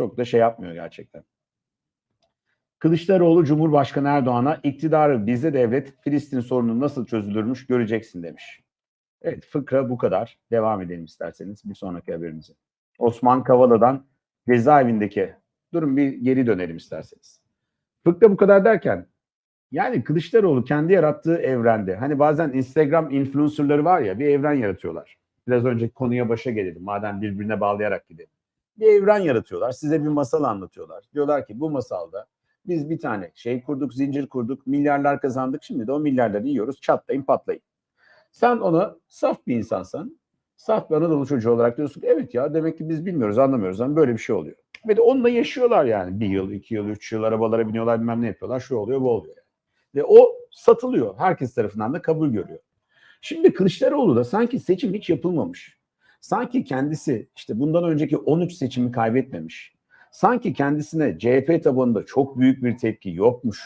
Çok da şey yapmıyor gerçekten. Kılıçdaroğlu Cumhurbaşkanı Erdoğan'a iktidarı bize devlet Filistin sorunu nasıl çözülürmüş göreceksin demiş. Evet fıkra bu kadar. Devam edelim isterseniz bir sonraki haberimize. Osman Kavala'dan cezaevindeki durun bir geri dönelim isterseniz. Fıkra bu kadar derken yani Kılıçdaroğlu kendi yarattığı evrende hani bazen Instagram influencerları var ya bir evren yaratıyorlar. Biraz önceki konuya başa gelelim madem birbirine bağlayarak gidelim. Bir evren yaratıyorlar. Size bir masal anlatıyorlar. Diyorlar ki bu masalda biz bir tane şey kurduk, zincir kurduk, milyarlar kazandık. Şimdi de o milyarları yiyoruz. Çatlayın, patlayın. Sen ona saf bir insansan, saf bir Anadolu çocuğu olarak diyorsun ki evet ya demek ki biz bilmiyoruz, anlamıyoruz. ama böyle bir şey oluyor. Ve de onunla yaşıyorlar yani. Bir yıl, iki yıl, üç yıl arabalara biniyorlar bilmem ne yapıyorlar. Şu oluyor, bu oluyor. Yani. Ve o satılıyor. Herkes tarafından da kabul görüyor. Şimdi Kılıçdaroğlu da sanki seçim hiç yapılmamış. Sanki kendisi işte bundan önceki 13 seçimi kaybetmemiş. Sanki kendisine CHP tabanında çok büyük bir tepki yokmuş.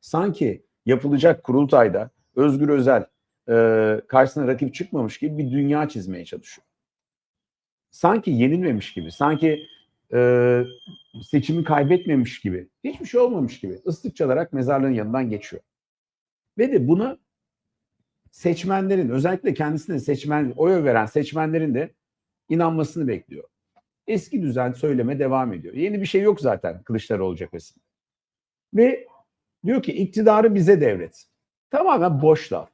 Sanki yapılacak kurultayda Özgür Özel e, karşısına rakip çıkmamış gibi bir dünya çizmeye çalışıyor. Sanki yenilmemiş gibi, sanki e, seçimi kaybetmemiş gibi, hiçbir şey olmamış gibi ıslık çalarak mezarlığın yanından geçiyor. Ve de buna seçmenlerin, özellikle kendisine seçmen, oy veren seçmenlerin de inanmasını bekliyor. Eski düzen söyleme devam ediyor. Yeni bir şey yok zaten Kılıçdaroğlu cephesinde. Ve diyor ki iktidarı bize devret. Tamamen boş laf.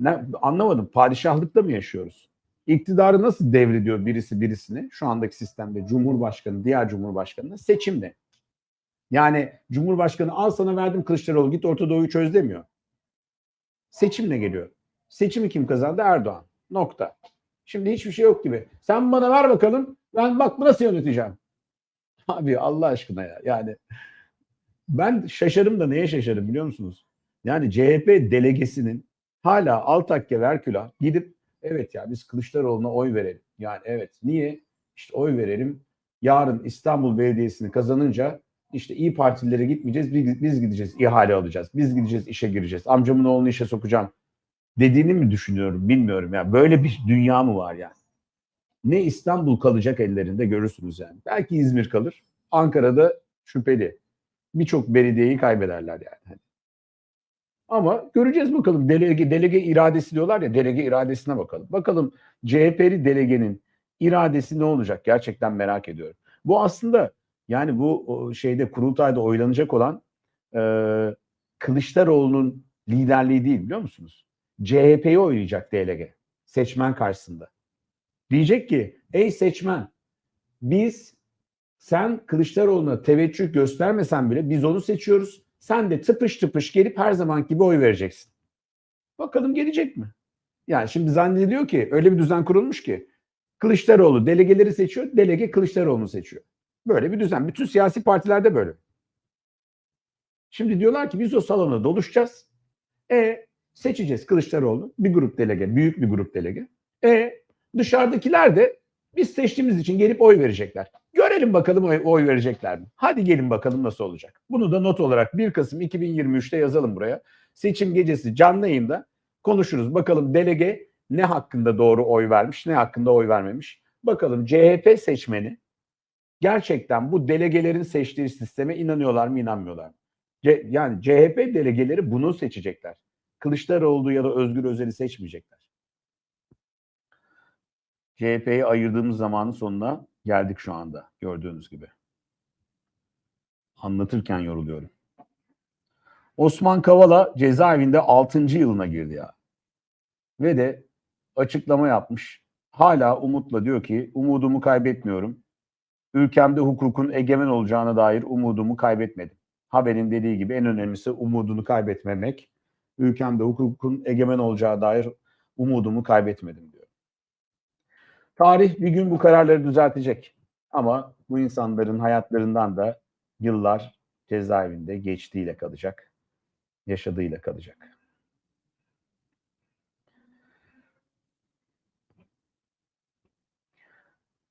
Ne, anlamadım. Padişahlıkta mı yaşıyoruz? İktidarı nasıl devrediyor birisi birisini? Şu andaki sistemde Cumhurbaşkanı, diğer Cumhurbaşkanı seçimle. Yani Cumhurbaşkanı al sana verdim Kılıçdaroğlu git Orta Doğu'yu çöz demiyor. Seçimle geliyor. Seçimi kim kazandı? Erdoğan. Nokta. Şimdi hiçbir şey yok gibi. Sen bana ver bakalım. Ben bak nasıl yöneteceğim. Abi Allah aşkına ya. Yani ben şaşarım da neye şaşarım biliyor musunuz? Yani CHP delegesinin hala Altakke Verkülah gidip evet ya biz Kılıçdaroğlu'na oy verelim. Yani evet niye? İşte oy verelim. Yarın İstanbul Belediyesi'ni kazanınca işte iyi partilere gitmeyeceğiz. Biz, biz gideceğiz ihale alacağız. Biz gideceğiz işe gireceğiz. Amcamın oğlunu işe sokacağım dediğini mi düşünüyorum bilmiyorum ya. Böyle bir dünya mı var yani? Ne İstanbul kalacak ellerinde görürsünüz yani. Belki İzmir kalır. Ankara'da şüpheli. Birçok belediyeyi kaybederler yani. Hani. Ama göreceğiz bakalım. Delege, delege iradesi diyorlar ya delege iradesine bakalım. Bakalım CHP'li delegenin iradesi ne olacak? Gerçekten merak ediyorum. Bu aslında yani bu şeyde kurultayda oylanacak olan e, Kılıçdaroğlu'nun liderliği değil biliyor musunuz? CHP'yi oylayacak delege seçmen karşısında. Diyecek ki ey seçmen biz sen Kılıçdaroğlu'na teveccüh göstermesen bile biz onu seçiyoruz. Sen de tıpış tıpış gelip her zaman gibi oy vereceksin. Bakalım gelecek mi? Yani şimdi zannediliyor ki öyle bir düzen kurulmuş ki Kılıçdaroğlu delegeleri seçiyor, delege Kılıçdaroğlu'nu seçiyor. Böyle bir düzen. Bütün siyasi partilerde böyle. Şimdi diyorlar ki biz o salona doluşacağız. E seçeceğiz Kılıçdaroğlu. Bir grup delege, büyük bir grup delege. E dışarıdakiler de biz seçtiğimiz için gelip oy verecekler. Görelim bakalım oy, oy verecekler mi? Hadi gelin bakalım nasıl olacak. Bunu da not olarak 1 Kasım 2023'te yazalım buraya. Seçim gecesi canlı yayında konuşuruz. Bakalım delege ne hakkında doğru oy vermiş, ne hakkında oy vermemiş. Bakalım CHP seçmeni gerçekten bu delegelerin seçtiği sisteme inanıyorlar mı, inanmıyorlar mı? C- yani CHP delegeleri bunu seçecekler. Kılıçdaroğlu ya da Özgür Özel'i seçmeyecekler. CHP'yi ayırdığımız zamanın sonuna geldik şu anda gördüğünüz gibi. Anlatırken yoruluyorum. Osman Kavala cezaevinde 6. yılına girdi ya. Ve de açıklama yapmış. Hala umutla diyor ki umudumu kaybetmiyorum. Ülkemde hukukun egemen olacağına dair umudumu kaybetmedim. Haberin dediği gibi en önemlisi umudunu kaybetmemek. Ülkemde hukukun egemen olacağı dair umudumu kaybetmedim diyor. Tarih bir gün bu kararları düzeltecek. Ama bu insanların hayatlarından da yıllar cezaevinde geçtiğiyle kalacak. Yaşadığıyla kalacak.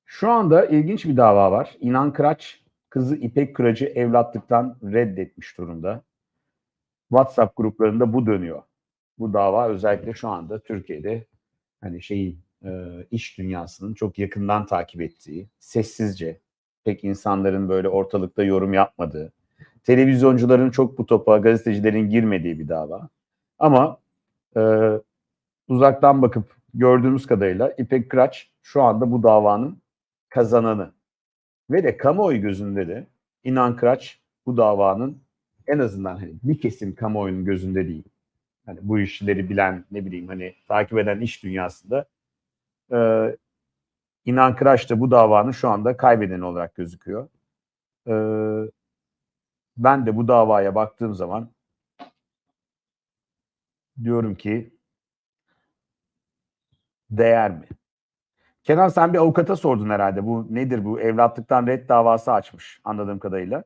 Şu anda ilginç bir dava var. İnan Kıraç kızı İpek Kıraç'ı evlatlıktan reddetmiş durumda. WhatsApp gruplarında bu dönüyor. Bu dava özellikle şu anda Türkiye'de hani şeyin e, iş dünyasının çok yakından takip ettiği, sessizce pek insanların böyle ortalıkta yorum yapmadığı, televizyoncuların çok bu topa, gazetecilerin girmediği bir dava. Ama e, uzaktan bakıp gördüğümüz kadarıyla İpek Kıraç şu anda bu davanın kazananı. Ve de kamuoyu gözünde de İnan Kıraç bu davanın en azından hani bir kesim kamuoyunun gözünde değil. Hani bu işleri bilen ne bileyim hani takip eden iş dünyasında e, İnan Kıraç da bu davanın şu anda kaybedeni olarak gözüküyor. E, ben de bu davaya baktığım zaman diyorum ki değer mi? Kenan sen bir avukata sordun herhalde. Bu nedir bu? Evlatlıktan red davası açmış anladığım kadarıyla.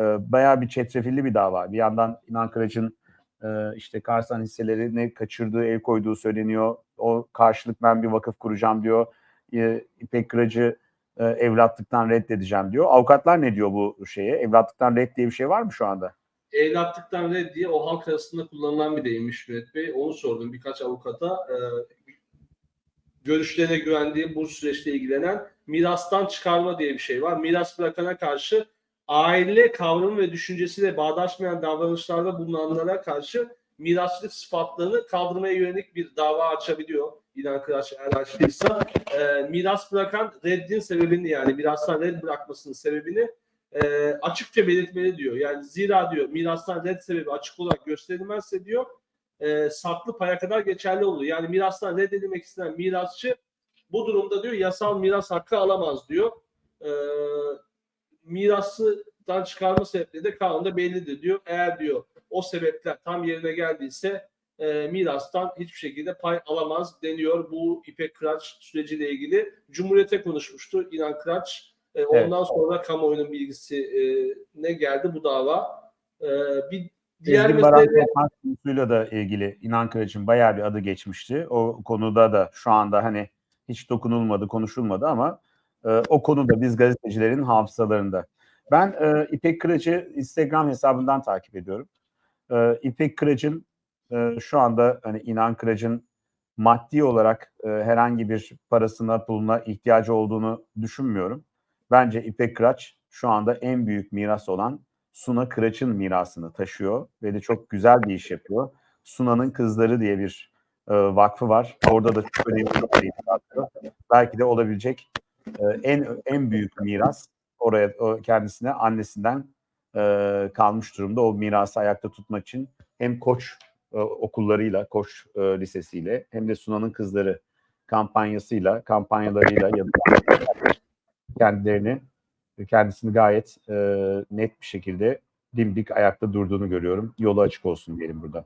Ee, bayağı bir çetrefilli bir dava. Bir yandan İnan Kıraç'ın e, işte Karsan hisselerini kaçırdığı, el koyduğu söyleniyor. O karşılık ben bir vakıf kuracağım diyor. Ee, İpek Kıraç'ı e, evlatlıktan reddedeceğim diyor. Avukatlar ne diyor bu şeye? Evlatlıktan red diye bir şey var mı şu anda? Evlatlıktan red diye o halk arasında kullanılan bir deyimmiş Müret Bey. Onu sordum birkaç avukata. Ee, görüşlerine güvendiği bu süreçte ilgilenen mirastan çıkarma diye bir şey var. Miras bırakana karşı aile kavramı ve düşüncesiyle bağdaşmayan davranışlarda bulunanlara karşı mirasçılık sıfatlarını kaldırmaya yönelik bir dava açabiliyor. İnan Kıraç eğer açtıysa. E, miras bırakan reddin sebebini yani mirastan red bırakmasının sebebini e, açıkça belirtmeli diyor. Yani zira diyor mirastan red sebebi açık olarak gösterilmezse diyor e, saklı paya kadar geçerli olur. Yani mirastan reddedilmek istenen mirasçı bu durumda diyor yasal miras hakkı alamaz diyor. E, mirasından çıkarma sebepleri de kanunda bellidir diyor. Eğer diyor o sebepler tam yerine geldiyse e, mirastan hiçbir şekilde pay alamaz deniyor. Bu İpek Kıraç süreciyle ilgili Cumhuriyet'e konuşmuştu İnan Kıraç. E, ondan Evet. sonra kamuoyunun bilgisi e, ne geldi bu dava. E, bir diğer Ezgi Baran mesele konusuyla da ilgili İnan Kılıç'ın bayağı bir adı geçmişti. O konuda da şu anda hani hiç dokunulmadı, konuşulmadı ama e, o konuda biz gazetecilerin hafızalarında. Ben e, İpek Kılıç'ı Instagram hesabından takip ediyorum. E, İpek Kılıç'ın e, şu anda hani İnan Kılıç'ın maddi olarak e, herhangi bir parasına, puluna ihtiyacı olduğunu düşünmüyorum. Bence İpek Kıraç şu anda en büyük miras olan Suna Kıraç'ın mirasını taşıyor ve de çok güzel bir iş yapıyor. Suna'nın Kızları diye bir e, vakfı var. Orada da çok önemli bir şey atıyor. Belki de olabilecek en en büyük miras oraya kendisine annesinden e, kalmış durumda. O mirası ayakta tutmak için hem Koç e, okullarıyla, Koç e, lisesiyle hem de Suna'nın Kızları kampanyasıyla, kampanyalarıyla ya da kendilerini kendisini gayet net bir şekilde dimdik ayakta durduğunu görüyorum. Yolu açık olsun diyelim burada.